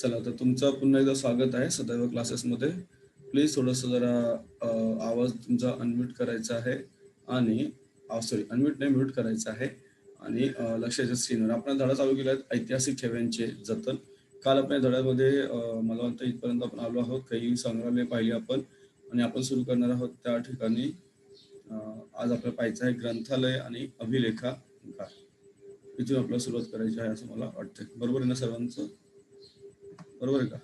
चला तर तुमचं पुन्हा एकदा स्वागत आहे सदैव क्लासेसमध्ये. प्लीज थोडंसं जरा आवाज तुमचा अनम्यूट करायचा आहे आणि सॉरी अनम्यूट नाही म्यूट करायचा आहे आणि लक्षाच्या स्क्रीनवर आपण धडा चालू केला आहे ऐतिहासिक ठेव्यांचे जतन. काल आपण या धड्यामध्ये मला वाटतं इथपर्यंत आपण आलो आहोत. काही संग्रहालय पाहिली आपण आणि आपण सुरू करणार आहोत त्या ठिकाणी. आज आपल्याला पाहायचं आहे ग्रंथालय आणि अभिलेखागार इथून आपल्याला सुरुवात करायची आहे असं मला वाटतंय. बरोबर आहे ना सर्वांचं? बरोबर आहे का?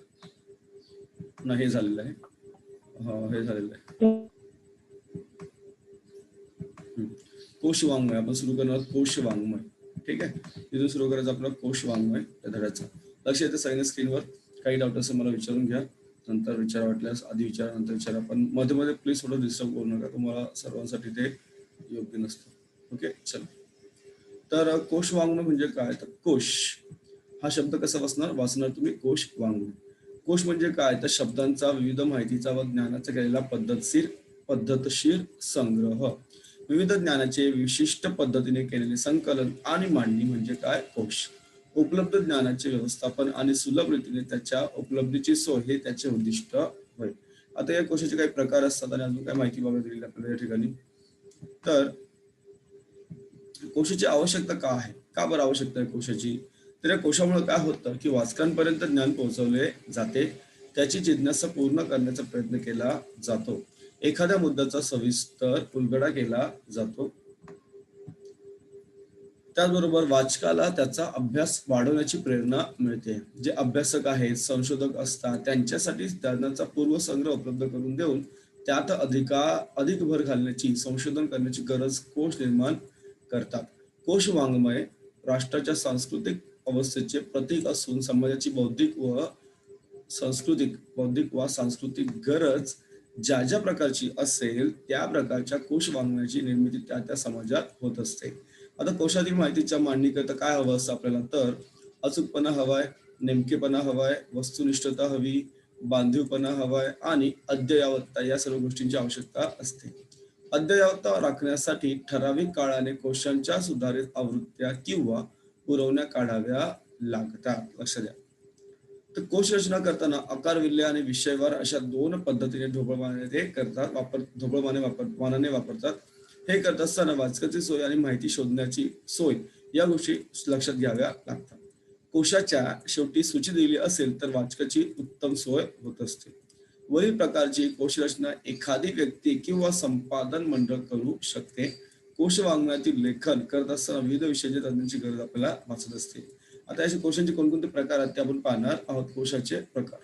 नाही हे झालेलं आहे. हे झालेलं आहे. कोश वाङ्मय आपण सुरू करणार कोश वाङ्मय ठीक आहे? इथून सुरू करायचं आपला कोश वाङ्मय या धड्याचा. लक्ष येते सगळ्या स्क्रीनवर. काही डाऊट असेल मला विचारून घ्या. नंतर विचार वाटल्यास आधी विचार नंतर विचारा. पण मध्ये मध्ये प्लीज थोडं डिस्टर्ब करू नका. तुम्हाला सर्वांसाठी ते योग्य नसतं. ओके चला. तर कोश वाङ्मय म्हणजे काय? तर कोश. हा शब्द कसा बसणार वाचणार तुम्ही कोश वाङ्मय कोश म्हणजे काय? तर शब्दांचा विविध माहितीचा व ज्ञानाचा केलेला पद्धतशीर पद्धतशीर संग्रह. विविध ज्ञानाचे विशिष्ट पद्धतीने केलेले संकलन आणि मांडणी म्हणजे काय? कोश. उपलब्ध ज्ञानाचे व्यवस्थापन आणि सुलभ रीतीने त्याच्या उपलब्धीची सोय हे त्याचे उद्दिष्ट होय. आता या कोशाचे काही प्रकार असतात आणि अजून काय माहिती बघा दिलेली आपल्याला या ठिकाणी. तर कोशाची आवश्यकता का आहे? का बरं आवश्यकता आहे कोशाची? तर या कोशामुळे काय होतं की वाचकांपर्यंत ज्ञान पोहोचवले जाते त्याची जिज्ञासा पूर्ण करण्याचा प्रयत्न केला जातो. एखाद्या मुद्द्याचा सविस्तर उलगडा केला जातो. त्याचबरोबर वाचकाला त्याचा अभ्यास वाढवण्याची प्रेरणा मिळते. जे अभ्यासक आहेत संशोधक असतात त्यांच्यासाठी ज्ञानाचा पूर्वसंग्रह उपलब्ध करून देऊन त्यात अधिका अधिक भर घालण्याची संशोधन करण्याची गरज कोश निर्माण करतात. कोश वाङ्मय राष्ट्राच्या सांस्कृतिक अवस्थेचे प्रतीक असून समाजाची बौद्धिक व सांस्कृतिक बौद्धिक व सांस्कृतिक गरज ज्या ज्या प्रकारची असेल त्या प्रकारच्या कोश वाङ्मयाची निर्मिती त्या त्या समाजात होत असते. आता कोशातील माहितीच्या मांडणी करता काय हवं असतं आपल्याला? तर अचूकपणा हवाय नेमकेपणा हवाय वस्तुनिष्ठता हवी बांधीवपणा हवाय आणि अद्ययावत्ता या सर्व गोष्टींची आवश्यकता असते. अद्ययावतता राखण्यासाठी ठराविक काळाने कोशांच्या सुधारित आवृत्त्या किंवा पुरवण्या काढाव्या लागतात लक्ष द्या. तर कोश रचना करताना आकार विल्ले आणि विषयवार अशा दोन पद्धतीने ढोबळमाने ते करतात वापर ढोबळमाने वापर मानाने वापरतात. हे करत असताना वाचकाची सोय आणि माहिती शोधण्याची सोय. या गोष्टी लक्षात घ्याव्या लागतात. कोशाच्या शेवटी सूची दिली असेल तर वाचकाची उत्तम सोय होत असते. वरील प्रकारची कोशरचना एखादी व्यक्ती किंवा संपादन मंडळ करू शकते. कोश वाङ्मयातील लेखन करत असताना विविध विषयाच्या तज्ञांची गरज आपल्याला वाचत असते. आता अशा कोशांचे कोणकोणते प्रकार आहेत ते आपण पाहणार आहोत. कोशाचे प्रकार.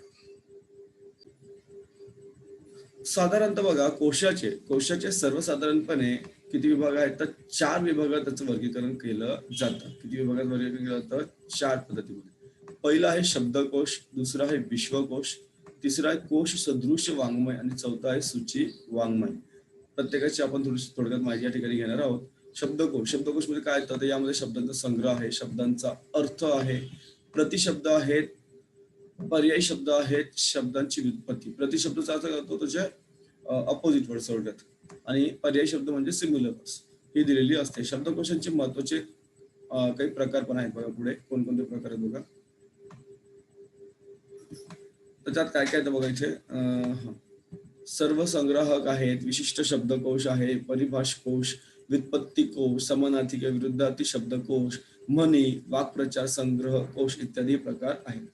साधारणतः बघा कोशाचे कोशाचे सर्वसाधारणपणे किती विभाग आहेत? तर चार विभागात त्याचं वर्गीकरण केलं जातं. किती विभागात वर्गीकरण केलं जातं? चार पद्धतीमध्ये. पहिला आहे शब्दकोश दुसरा आहे विश्वकोश तिसरा आहे कोश सदृश वाङ्मय आणि चौथा आहे सूची वाङ्मय. प्रत्येकाची आपण थोडीशी थोडक्यात माहिती या ठिकाणी घेणार आहोत. शब्दकोश. शब्दकोशमध्ये काय येतं तर यामध्ये शब्दांचा संग्रह आहे शब्दांचा अर्थ आहे. प्रतिशब्द आहेत पर्यायी शब्द आहेत शब्दांची व्युत्पत्ती. प्रतिशब्दचा अर्थ करतो त्याचे अपोजिट वर्ड थोडक्यात आणि पर्यायी शब्द म्हणजे सिम्युलर ही दिलेली असते. शब्दकोशांचे महत्त्वाचे काही प्रकार पण आहेत बघा पुढे. कोणकोणते प्रकार आहेत बघा? त्याच्यात काय काय आहे बघा इथे? अं, सर्व संग्राहक आहेत विशिष्ट शब्दकोश आहे परिभाष कोश व्युत्पत्ती कोश समानार्थी किंवा विरुद्धार्थी शब्दकोश म्हणी वाक्प्रचार संग्रह कोश इत्यादी प्रकार आहेत.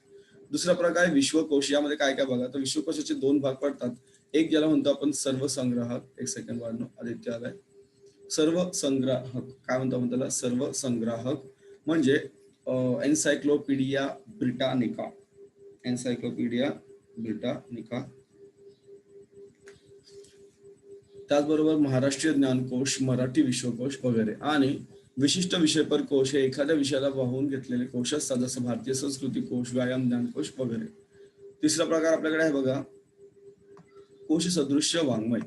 दुसरा प्रकार आहे विश्वकोश. यामध्ये काय काय बघा? तर विश्वकोशाचे दोन भाग पडतात. एक ज्याला म्हणतो आपण सर्व संग्राहक एक सेकंड वाढणं आदित्य आलाय. सर्व संग्राहक काय म्हणतो आपण त्याला? सर्व संग्राहक म्हणजे एन्सायक्लोपीडिया ब्रिटानिका एन्सायक्लोपीडिया ब्रिटानिका त्याचबरोबर महाराष्ट्रीय ज्ञानकोश मराठी विश्वकोश वगैरे. आणि विशिष्ट विषयपर कोश हे एखाद्या विषयाला वाहून घेतलेले कोश असतात जसं भारतीय संस्कृती कोश व्यायाम ज्ञानकोश वगैरे. तिसरा प्रकार आपल्याकडे आहे बघा कोश सदृश्य वाङ्मय.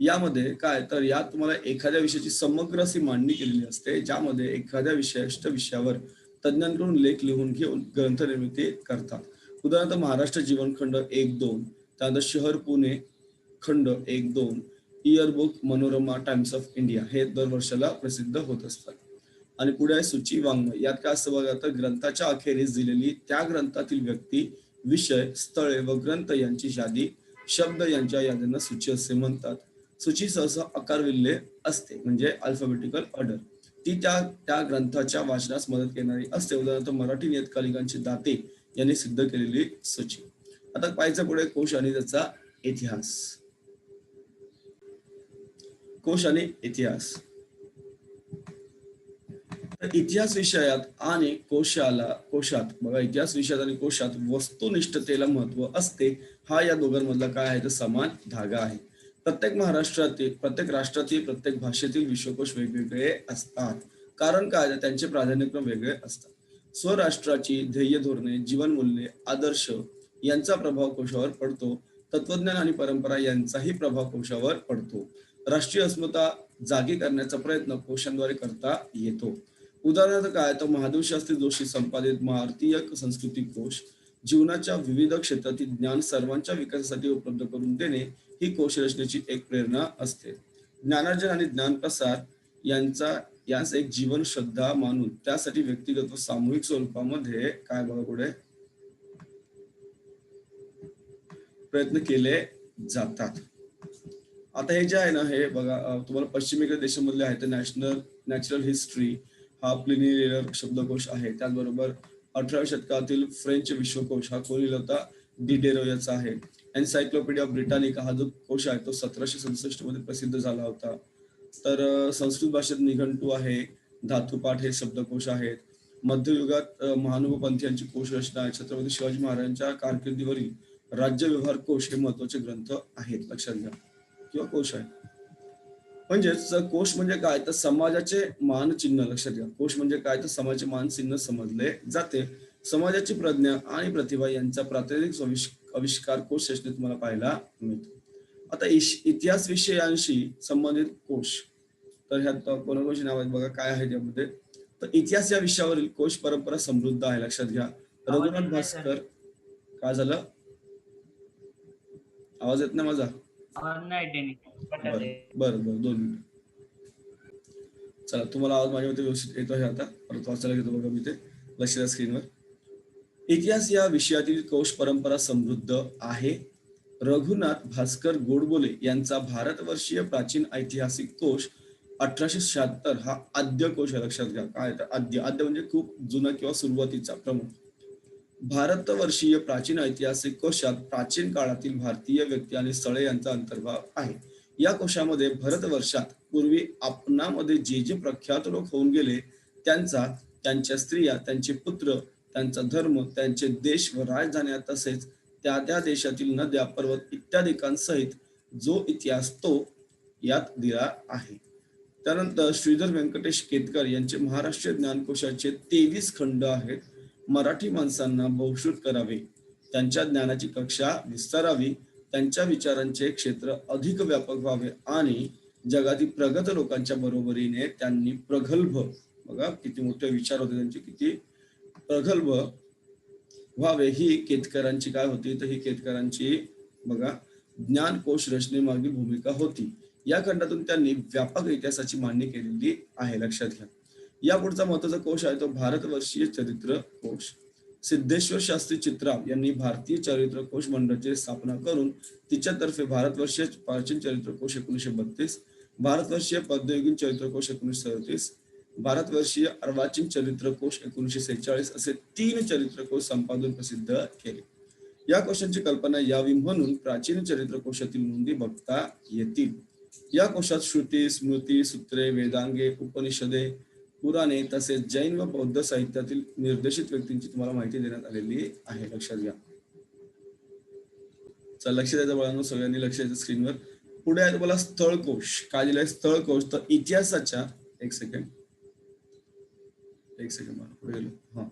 यामध्ये काय? तर यात तुम्हाला एखाद्या विषयाची समग्र अशी मांडणी केलेली असते ज्यामध्ये एखाद्या विशिष्ट विषयावर तज्ञांकडून लेख लिहून घेऊन ग्रंथ निर्मिती करतात. उदाहरणार्थ महाराष्ट्र जीवनखंड एक दोन त्यानंतर शहर पुणे खंड एक दोन yearbook Manorama Times of India हे दरवर्षाला प्रसिद्ध होत असतात. आणि पुढे आहे सूची वाङ्मय. यात काय असं बघा तर ग्रंथाच्या अखेरीस दिलेली त्या ग्रंथातील व्यक्ती विषय स्थळे व ग्रंथ यांची यादी शब्द यांच्या याद्यांना सूची असे म्हणतात. सूची सहसा आकारविल्ले असते म्हणजे अल्फाबेटिकल ऑर्डर ती त्या त्या ग्रंथाच्या वाचनास मदत करणारी असते. उदाहरणार्थ मराठी नियतकालिकांची दाते यांनी सिद्ध केलेली सूची. आता पाहायचं पुढे कोश आणि त्याचा इतिहास. कोश आणि इतिहास इतिहास विषयात आणि कोशाला कोशात बघा इतिहास विषयात आणि कोशात वस्तुनिष्ठतेला महत्त्व असते हा या दोघांमधला काय आहे? तर समान धागा आहे. प्रत्येक महाराष्ट्रातील प्रत्येक राष्ट्रातील प्रत्येक भाषेतील विश्वकोश वेगवेगळे असतात. कारण काय? त्यांचे प्राधान्यक्रम वेगळे असतात. स्वराष्ट्राची ध्येय धोरणे जीवनमूल्ये आदर्श यांचा प्रभाव कोशावर पडतो. तत्वज्ञान आणि परंपरा यांचाही प्रभाव कोशावर पडतो. राष्ट्रीय अस्मिता जागी करण्याचा प्रयत्न कोशांद्वारे करता येतो. उदाहरणार्थ काय? तर महादेव शास्त्री जोशी संपादित भारतीय संस्कृती कोश जीवनाच्या विविध क्षेत्रातील ज्ञान सर्वांच्या विकासासाठी उपलब्ध करून देणे ही कोश रचनेची एक प्रेरणा असते. ज्ञानार्जन आणि ज्ञान प्रसार यांचा यास एक जीवन श्रद्धा मानून त्यासाठी व्यक्तिगत व सामूहिक स्वरूपामध्ये काय बघा पुढे? प्रयत्न केले जातात. आता हे जे आहे ना हे बघा तुम्हाला पश्चिमेकडे देशामधले आहे ते नॅशनल नॅचरल हिस्ट्री हा प्लिनी शब्दकोश आहे. त्याचबरोबर अठराव्या शतकातील फ्रेंच विश्वकोश हा कोणी लिहिला होता डिडेरो याचा आहे. एन्सायक्लोपीडिया ब्रिटानिका हा जो कोश आहे तो सतराशे सदुसष्टमध्ये प्रसिद्ध झाला होता. तर संस्कृत भाषेत निघंटू आहे धातुपाठ हे शब्दकोश आहेत. मध्ययुगात महानुभवपंथीयांची कोश रचना आहे. छत्रपती शिवाजी महाराजांच्या कारकिर्दीवरील राज्य व्यवहार कोश हे महत्त्वाचे ग्रंथ आहेत. लक्षात घ्या. किंवा कोश आहे. म्हणजेच कोश म्हणजे काय? तर समाजाचे मानचिन्ह लक्षात घ्या. कोश म्हणजे काय? तर समाजाचे मानचिन्ह समजले जाते. समाजाची प्रज्ञा आणि प्रतिभा यांचा प्रातिनिधिक आविष- आविष्कार कोश रचनेत तुम्हाला पाहायला मिळतो. आता इतिहास विषयांशी संबंधित कोश. तर ह्यात कोणाकोशी नाव आहेत बघा? काय आहे त्यामध्ये तर इतिहास या विषयावरील कोश परंपरा समृद्ध आहे लक्षात घ्या. रघुनाथ भास्कर. काय झालं? आवाज येत नाही माझा? आवाज नाही बरं बरं दोन मिनिट. चला तुम्हाला आवाज माझ्यामध्ये व्यवस्थित येतो आहे आता. परत वाचायला घेतो बघा मी ते. लक्ष द्या स्क्रीनवर इतिहास या विषयातील कोश परंपरा समृद्ध आहे. रघुनाथ भास्कर गोडबोले यांचा भारतवर्षीय प्राचीन ऐतिहासिक कोश अठराशे शहात्तर हा आद्य कोश आहे लक्षात घ्या. काय आद्य? आद्य म्हणजे खूप जुना किंवा सुरुवातीचा प्रमुख. भारतवर्षीय प्राचीन ऐतिहासिक कोशात प्राचीन काळातील भारतीय व्यक्ती आणि स्थळे यांचा अंतर्भाव आहे. या कोशामध्ये भारतवर्षात पूर्वी आपणामध्ये जे जे प्रख्यात लोक होऊन गेले त्यांचा त्यांच्या स्त्रिया त्यांचे पुत्र त्यांचा धर्म त्यांचे देश व राजधान्या तसेच त्या त्या देशातील नद्या पर्वत इत्यादिकांसहित जो इतिहास तो यात दिला आहे. त्यानंतर श्रीधर व्यंकटेश केतकर यांचे महाराष्ट्र ज्ञानकोशाचे तेवीस खंड आहेत. मराठी माणसांना बहुश्रुत करावे. त्यांच्या ज्ञानाची कक्षा विस्तारावी. त्यांच्या विचारांचे क्षेत्र अधिक व्यापक व्हावे आणि जगातील प्रगत लोकांच्या बरोबरीने त्यांनी प्रगल्भ बघा किती मोठे विचार होते त्यांचे किती प्रगल्भ व्हावे. ही केतकरांची काय होती? तर ही केतकरांची बघा ज्ञानकोश रचनेमागील भूमिका होती. या खंडातून त्यांनी व्यापक इतिहासाची मांडणी केलेली आहे. लक्षात घ्या. या पुढचा महत्त्वाचा कोश आहे तो भारतवर्षीय चरित्र कोश. सिद्धेश्वर शास्त्री चित्राम यांनी भारतीय चरित्र कोश मंडळाची स्थापना करून तिच्यातर्फे भारतवर्षीय प्राचीन चरित्र कोश एकोणीशे बत्तीस भारतवर्षीय पद्मयुगीन चरित्र कोश एकोणीशे सदतीस भारतवर्षीय अर्वाचीन चरित्र कोश एकोणीशे सेहेचाळीस असे तीन चरित्र कोश संपादन प्रसिद्ध केले. या कोशांची कल्पना यावी म्हणून प्राचीन चरित्र कोशातील नोंदी बघता येतील. या कोशात श्रुती स्मृती सूत्रे वेदांगे उपनिषदे पुराणे तसेच जैन व बौद्ध साहित्यातील निर्देशित व्यक्तींची तुम्हाला माहिती देण्यात आलेली आहे. लक्षात घ्या. चला लक्ष द्यायचं बाळांनो सगळ्यांनी लक्ष द्यायचं स्क्रीनवर. पुढे आहे तुम्हाला स्थळकोश. काय दिलाय स्थळकोश? तर इतिहासाच्या एक सेकंड एक सेकंड मला पुढे गेलो. हा.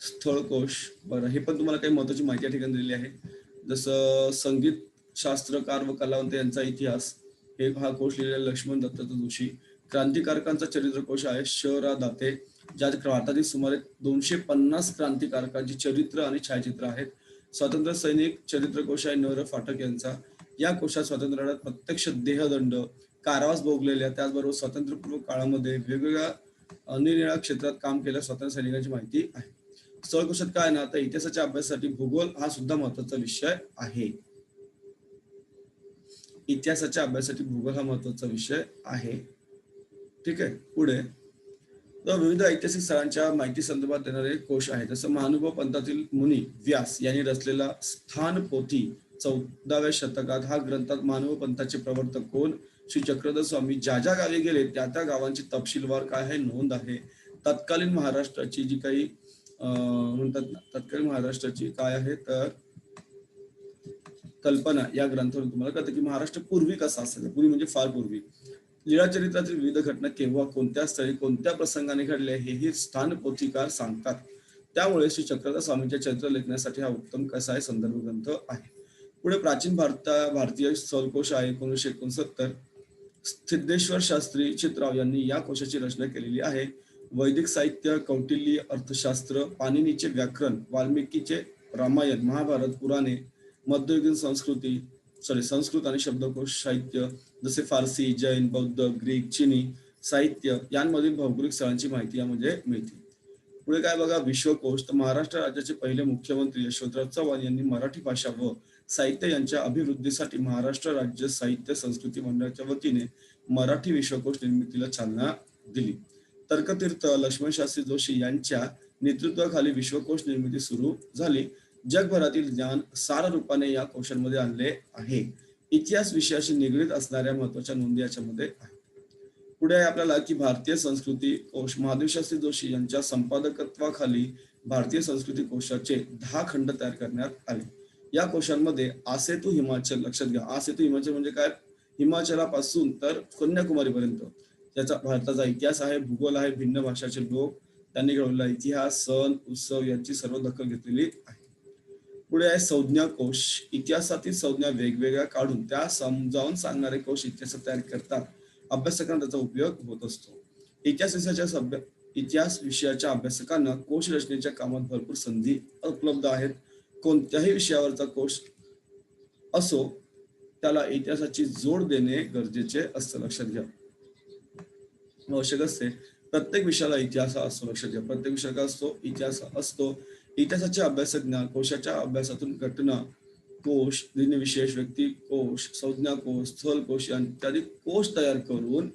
स्थळकोश. बरं हे पण तुम्हाला काही महत्वाची माहिती या ठिकाणी दिलेली आहे. जसं संगीत शास्त्रकार व कलावंत यांचा इतिहास हे हा कोश लिहिलेला लक्ष्मण दत्ताचा जोशी. क्रांतिकारकांचा चरित्रकोश आहे श रा दाते ज्यात भारतातील सुमारे दोनशे पन्नास क्रांतिकारकांची चरित्र आणि छायाचित्र आहेत. स्वातंत्र्य सैनिक चरित्रकोश आहे नर फाटक यांचा. या कोशात स्वातंत्र्य लढ्यात प्रत्यक्ष देहदंड कारावास भोगलेल्या त्याचबरोबर स्वातंत्र्यपूर्व काळामध्ये वेगवेगळ्या अ, क्षेत्रात काम केल्या स्वातंत्र्य सैनिकांची माहिती आहे. स्थळ कोशात काय ना तर इतिहासाच्या अभ्यासासाठी भूगोल हा सुद्धा महत्त्वाचा विषय आहे. इतिहासाच्या अभ्यासासाठी भूगोल हा महत्त्वाचा विषय आहे. ठीक आहे पुढे. विविध ऐतिहासिक स्थळांच्या माहिती संदर्भात देणारे कोश आहे. जसं महानुभव पंथातील मुनी व्यास यांनी रचलेला स्थान पोथी चौदाव्या शतकात हा ग्रंथात मानव पंथाचे प्रवर्तक कोण? श्री चक्रधर स्वामी. ज्या ज्या गावी गेले त्या त्या गावांची तपशीलवार काय आहे? नोंद आहे. तत्कालीन महाराष्ट्राची जी काही अं, म्हणतात ना तत्कालीन महाराष्ट्राची काय आहे? तर कल्पना या ग्रंथावरून तुम्हाला कळतं की महाराष्ट्र पूर्वी कसा असेल पूर्वी म्हणजे फार पूर्वी. लीळाचरित्रातील विविध घटना केव्हा कोणत्या स्थळी कोणत्या प्रसंगाने घडल्या हेही स्थान पोथिकार सांगतात. त्यामुळे श्री चक्रधर स्वामींच्या चरित्र लेखण्यासाठी हा उत्तम कसा आहे संदर्भ ग्रंथ आहे. पुढे प्राचीन भारता भारतीय स्थलकोश आहे एकोणीसशे एकोणसत्तर सिद्धेश्वर शास्त्री चित्राव यांनी या कोशाची रचना केलेली आहे. वैदिक साहित्य कौटिल्य अर्थशास्त्र पाणिनीचे व्याकरण वाल्मिकीचे रामायण महाभारत पुराणे मध्ययुगीन संस्कृती सॉरी संस्कृत आणि शब्दकोश साहित्य जसे फारसी जैन बौद्ध ग्रीक चिनी साहित्य यांमधील भौगोलिक स्थळांची माहिती यामध्ये मिळते. पुढे काय बघा? विश्वकोश. तर महाराष्ट्र राज्याचे पहिले मुख्यमंत्री यशवंतराव चव्हाण यांनी मराठी भाषा व साहित्य यांच्या अभिवृद्धीसाठी महाराष्ट्र राज्य साहित्य संस्कृती मंडळाच्या वतीने मराठी विश्वकोश निर्मितीला चालना दिली. तर्कतीर्थ लक्ष्मण शास्त्री जोशी यांच्या नेतृत्वाखाली विश्वकोश निर्मिती सुरू झाली. जगभरातील ज्ञान सार रूपाने या कोशांमध्ये आणले आहे. इतिहास विषयाशी निगडीत असणाऱ्या महत्त्वाच्या नोंदी याच्यामध्ये आहेत. पुढे आहे आपल्याला की भारतीय संस्कृती कोश महादेव शास्त्री जोशी यांच्या संपादकत्वाखाली भारतीय संस्कृती कोशाचे दहा खंड तयार करण्यात आले. या कोशांमध्ये आसेतू हिमाचल लक्षात घ्या. आसेतू हिमाचल म्हणजे काय? हिमाचलापासून तर कन्याकुमारीपर्यंत. त्याचा भारताचा इतिहास आहे भूगोल आहे भिन्न भाषाचे लोक त्यांनी घडवलेला इतिहास सण उत्सव यांची सर्व दखल घेतलेली आहे. पुढे आहे संज्ञा कोश. इतिहासातील संज्ञा वेगवेगळ्या काढून त्या समजावून सांगणारे कोश इतिहासात तयार करतात. अभ्यासकांना त्याचा उपयोग होत असतो. इतिहास विषयाच्या सभ्य इतिहास विषयाच्या अभ्यासकांना कोश रचनेच्या कामात भरपूर संधी उपलब्ध आहेत. कोणत्याही विषयावरचा कोश असो त्याला इतिहासाची जोड देणे गरजेचे असतं. लक्षात घ्या. आवश्यक असते. प्रत्येक विषयाला इतिहास असतो. लक्षात घ्या. प्रत्येक विषय असतो इतिहास असतो. इतिहासाच्या अभ्यासज्ञ कोशाच्या अभ्यासातून घटना कोश विशेष व्यक्ती कोश संज्ञा कोश स्थल कोश इत्यादी कोश तयार करून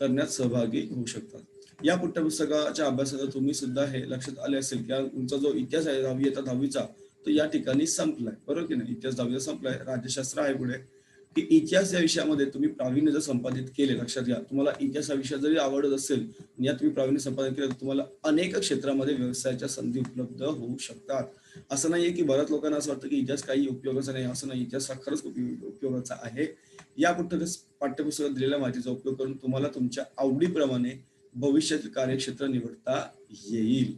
करण्यात सहभागी होऊ शकतात. या पुस्तकाच्या अभ्यासाचा तुम्ही सुद्धा हे लक्षात आले असेल की तुमचा जो इतिहास आहे दहावी येता दहावीचा तो या ठिकाणी संपलाय. बरोबर की नाही? इतिहास दहावीचा संपलाय. राज्यशास्त्र आहे पुढे. की इतिहास या विषयामध्ये तुम्ही प्रावीण्य जर संपादित केले लक्षात घ्या. तुम्हाला इतिहास हा विषय जरी आवडत असेल आणि यात तुम्ही प्रावीण्य संपादित केलं तर तुम्हाला अनेक क्षेत्रामध्ये व्यवसायाच्या संधी उपलब्ध होऊ शकतात. असं नाहीये की बऱ्याच लोकांना असं वाटतं की इतिहास काही उपयोगाचा नाही. असं नाही. इतिहास हा खरंच उपयोगाचा आहे. या पुस्तक पाठ्यपुस्तकात दिलेल्या माहितीचा उपयोग करून तुम्हाला तुमच्या आवडीप्रमाणे भविष्यातील कार्यक्षेत्र निवडता येईल.